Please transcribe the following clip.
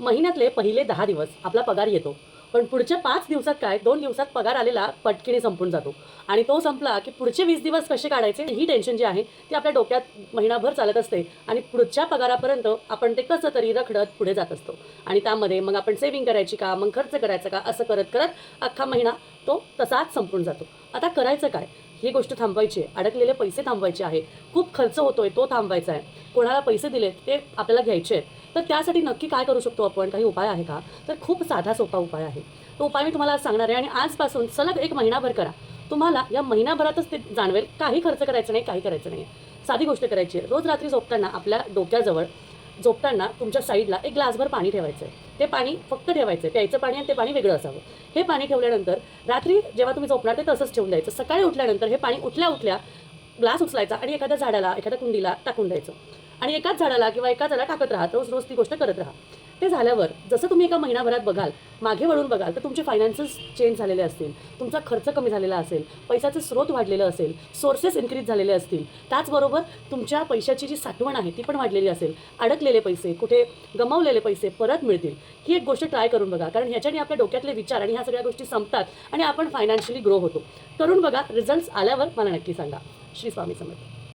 महिन्यातले पहिले दहा दिवस आपला पगार येतो. पण पुढच्या पाच दिवसात काय? दोन दिवसात पगार आलेला पटकीने संपून जातो. आणि तो संपला की पुढचे वीस दिवस कसे काढायचे? ही टेन्शन जी आहे ती आपल्या डोक्यात महिनाभर चालत असते. आणि पुढच्या पगारापर्यंत आपण ते कसं तरी रखडत पुढे जात असतो. आणि त्यामध्ये मग आपण सेव्हिंग करायची का? मग खर्च करायचा का? असं करत करत अख्खा महिना तो तसाच संपून जातो. आता करायचं काय? ही गोष्ट थांबवायची आहे. अडकलेले पैसे थांबवायचे आहे. खूप खर्च होतोय तो थांबवायचा आहे. कोणाला पैसे दिले ते आपल्याला घ्यायचे आहेत. तर त्यासाठी नक्की काय करू शकतो आपण? काही उपाय आहे का? तर खूप साधा सोपा उपाय आहे. तो उपाय मी तुम्हाला सांगणार आहे आणि आजपासून सलग एक महिनाभर करा. तुम्हाला या महिनाभरातच ते जाणवेल काही खर्च करायचं नाही काही करायचं नाही. साधी गोष्ट करायची आहे. रोज रात्री झोपताना आपल्या डोक्याजवळ झोपताना तुमच्या साईडला एक ग्लासभर पाणी ठेवायचं आहे ते पाणी फक्त ठेवायचं आहे प्यायचं पाणी आणि ते पाणी वेगळं असावं. हे पाणी ठेवल्यानंतर रात्री जेव्हा तुम्ही झोपणार ते तसंच ठेवून द्यायचं. सकाळी उठल्यानंतर हे पाणी उठल्या उठल्या ग्लास उचलायचा आणि एखाद्या झाडाला एखाद्या कुंडीला टाकून द्यायचं. आणि एकाच झाडाला किंवा एकाच झाडाला टाकत राहा रोज रोज ती गोष्ट करत राहा. ते झाल्यावर जसं तुम्ही एका महिनाभरात बघाल मागे वळून बघाल तर तुमचे फायनान्सेस चेंज झालेले असतील तुमचा खर्च कमी झालेला असेल पैशाचं स्रोत वाढलेलं असेल सोर्सेस इन्क्रीज झालेले असतील त्याचबरोबर तुमच्या पैशाची जी साठवण आहे ती पण वाढलेली असेल अडकलेले पैसे कुठे गमावलेले पैसे परत मिळतील ही एक गोष्ट ट्राय करून बघा कारण ह्याच्याने आपल्या डोक्यातले विचार आणि ह्या सगळ्या गोष्टी संपतात आणि आपण फायनान्शियली ग्रो होतो. करून बघा रिझल्ट्स आल्यावर मला नक्की सांगा. श्री स्वामी समर्थ.